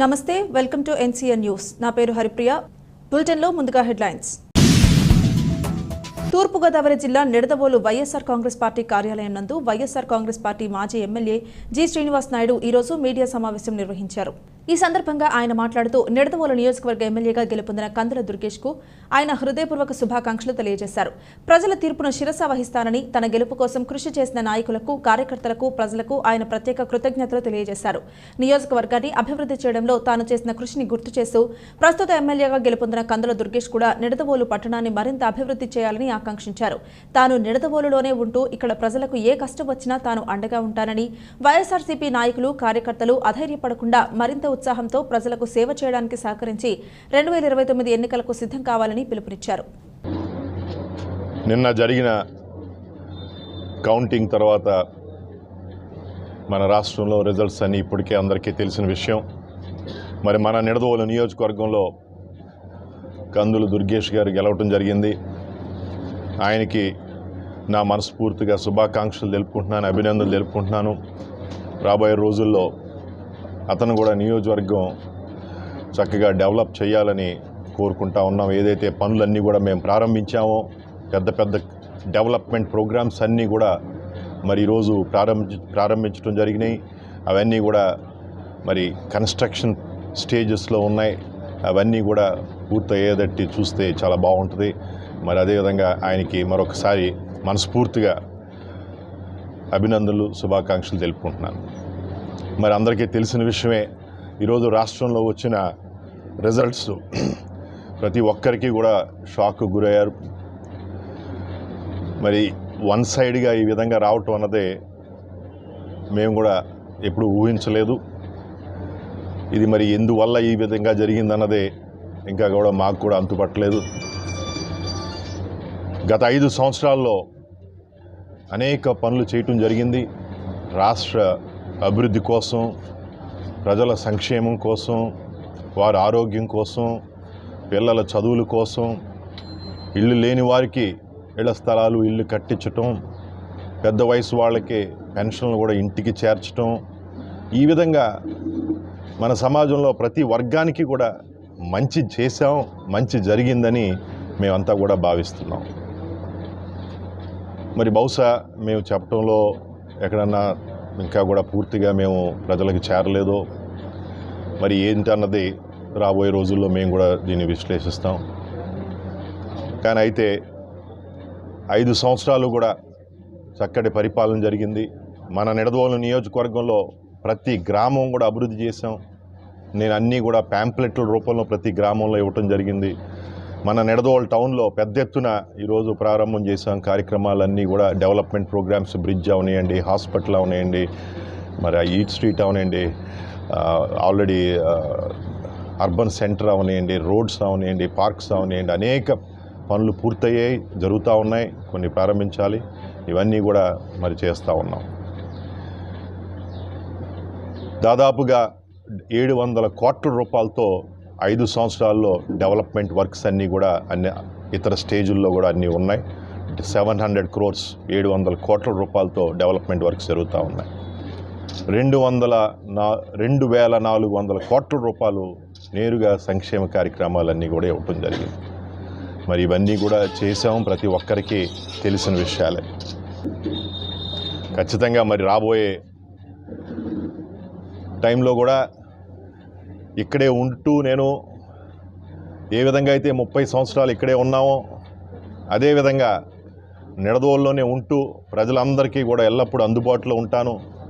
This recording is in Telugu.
నమస్తే వెల్కమ్ టు ఎన్సీఎన్ న్యూస్. నా పేరు హరిప్రియ. బులెటిన్లో ముందుగా హెడ్లైన్స్. తూర్పుగోదావరి జిల్లా నిడదవోలు వైఎస్ఆర్ కాంగ్రెస్ పార్టీ కార్యాలయం నందు వైఎస్ఆర్ కాంగ్రెస్ పార్టీ మాజీ ఎమ్మెల్యే జి శ్రీనివాస్ నాయుడు ఈరోజు మీడియా సమావేశం నిర్వహించారు. ఈ సందర్భంగా ఆయన మాట్లాడుతూ నిడదవోలు నియోజకవర్గ ఎమ్మెల్యేగా గెలుపొందిన కందుల దుర్గేష్కు ఆయన హృదయపూర్వక శుభాకాంక్షలు తెలియజేశారు. ప్రజల తీర్పును శిరస వహిస్తానని తన గెలుపు కోసం కృషి చేసిన నాయకులకు కార్యకర్తలకు ప్రజలకు ఆయన ప్రత్యేక కృతజ్ఞతలు తెలియజేశారు. నియోజకవర్గాన్ని అభివృద్ధి చేయడంలో తాను చేసిన కృషిని గుర్తు చేస్తూ ప్రస్తుత ఎమ్మెల్యేగా గెలుపొందిన కందుల దుర్గేష్ కూడా నిడదవోలు పట్టణాన్ని మరింత అభివృద్ధి చేయాలని ఆకాంక్షించారు. తాను నిడదవోలులోనే ఉంటూ ఇక్కడ ప్రజలకు ఏ కష్టం వచ్చినా తాను అండగా ఉంటానని వైఎస్ఆర్సీపీ నాయకులు కార్యకర్తలు అధైర్యపడకుండా మరింత ఉత్సాహంతో ప్రజలకు సేవ చేయడానికి సహకరించి రెండు వేల ఇరవై తొమ్మిది ఎన్నికలకు సిద్ధం కావాలని పిలుపునిచ్చారు. నిన్న జరిగిన కౌంటింగ్ తర్వాత మన రాష్ట్రంలో రిజల్ట్స్ అని ఇప్పటికే అందరికీ తెలిసిన విషయం. మరి మన నిడదవోలు నియోజకవర్గంలో కందులు దుర్గేష్ గారు గెలవటం జరిగింది. ఆయనకి నా మనస్ఫూర్తిగా శుభాకాంక్షలు తెలుపుకుంటున్నాను అభినందనలు తెలుపుకుంటున్నాను. రాబోయే రోజుల్లో అతను కూడా నియోజకవర్గం చక్కగా డెవలప్ చేయాలని కోరుకుంటా ఉన్నాం. ఏదైతే పనులన్నీ కూడా మేము ప్రారంభించామో పెద్ద పెద్ద డెవలప్మెంట్ ప్రోగ్రామ్స్ అన్నీ కూడా మరి ఈరోజు ప్రారంభి ప్రారంభించడం జరిగినాయి. అవన్నీ కూడా మరి కన్స్ట్రక్షన్ స్టేజెస్లో ఉన్నాయి. అవన్నీ కూడా పూర్తయ్యేదట్టి చూస్తే చాలా బాగుంటుంది. మరి అదేవిధంగా ఆయనకి మరొకసారి మనస్ఫూర్తిగా అభినందనలు శుభాకాంక్షలు తెలుపుకుంటున్నాను. మరి అందరికీ తెలిసిన విషయమే ఈరోజు రాష్ట్రంలో వచ్చిన రిజల్ట్స్ ప్రతి ఒక్కరికి కూడా షాక్ గురయ్యారు. మరి వన్ సైడ్గా ఈ విధంగా రావటం అన్నదే మేము కూడా ఎప్పుడు ఊహించలేదు. ఇది మరి ఎందువల్ల ఈ విధంగా జరిగిందన్నదే ఇంకా కూడా మాకు కూడా అంతుపట్టలేదు. గత ఐదు సంవత్సరాల్లో అనేక పనులు చేయటం జరిగింది. రాష్ట్ర అభివృద్ధి కోసం ప్రజల సంక్షేమం కోసం వారి ఆరోగ్యం కోసం పిల్లల చదువుల కోసం ఇల్లు లేని వారికి ఇళ్ళ స్థలాలు ఇల్లు కట్టించటం పెద్ద వయసు వాళ్ళకి పెన్షన్లు కూడా ఇంటికి చేర్చటం. ఈ విధంగా మన సమాజంలో ప్రతి వర్గానికి కూడా మంచి చేశాం మంచి జరిగిందని మేమంతా కూడా భావిస్తున్నాం. మరి బహుశా మేము చెప్పడంలో ఎక్కడన్నా ఇంకా కూడా పూర్తిగా మేము ప్రజలకు చేరలేదో మరి ఏంటన్నది రాబోయే రోజుల్లో మేము కూడా దీన్ని విశ్లేషిస్తాం. కానీ అయితే ఐదు సంవత్సరాలు కూడా చక్కటి పరిపాలన జరిగింది. మన నిడదవోలు నియోజకవర్గంలో ప్రతి గ్రామం కూడా అభివృద్ధి చేశాం. నేను అన్నీ కూడా ప్యాంప్లెట్ల రూపంలో ప్రతి గ్రామంలో ఇవ్వటం జరిగింది. మన నెడదోల్ టౌన్లో పెద్ద ఎత్తున ఈరోజు ప్రారంభం చేసాం కార్యక్రమాలన్నీ కూడా డెవలప్మెంట్ ప్రోగ్రామ్స్ బ్రిడ్జ్ అవనియండి హాస్పిటల్ అవనియండి మరి ఈట్ స్ట్రీట్ అవనియండి ఆల్రెడీ అర్బన్ సెంటర్ అవనియండి రోడ్స్ అవనియండి పార్క్స్ అవనియండి అనేక పనులు పూర్తయ్యాయి జరుగుతూ ఉన్నాయి. కొన్ని ప్రారంభించాలి. ఇవన్నీ కూడా మరి చేస్తూ ఉన్నాం. దాదాపుగా ఏడు వందల కోట్ల రూపాయలతో ఐదు సంవత్సరాల్లో డెవలప్మెంట్ వర్క్స్ అన్నీ కూడా అన్ని ఇతర స్టేజుల్లో కూడా అన్నీ ఉన్నాయి. సెవెన్ హండ్రెడ్ క్రోర్స్ ఏడు వందల కోట్ల రూపాయలతో డెవలప్మెంట్ వర్క్స్ జరుగుతూ ఉన్నాయి. రెండు వందల నా రెండు వేల నాలుగు వందల కోట్ల రూపాయలు నేరుగా సంక్షేమ కార్యక్రమాలన్నీ కూడా ఇవ్వటం జరిగింది. మరి ఇవన్నీ కూడా చేసాము ప్రతి ఒక్కరికి తెలిసిన విషయాలే. ఖచ్చితంగా మరి రాబోయే టైంలో కూడా ఇక్కడే ఉంటూ నేను ఏ విధంగా అయితే ముప్పై సంవత్సరాలు ఇక్కడే ఉన్నామో అదేవిధంగా నిడదోల్లోనే ఉంటూ ప్రజలందరికీ కూడా ఎల్లప్పుడూ అందుబాటులో ఉంటాను.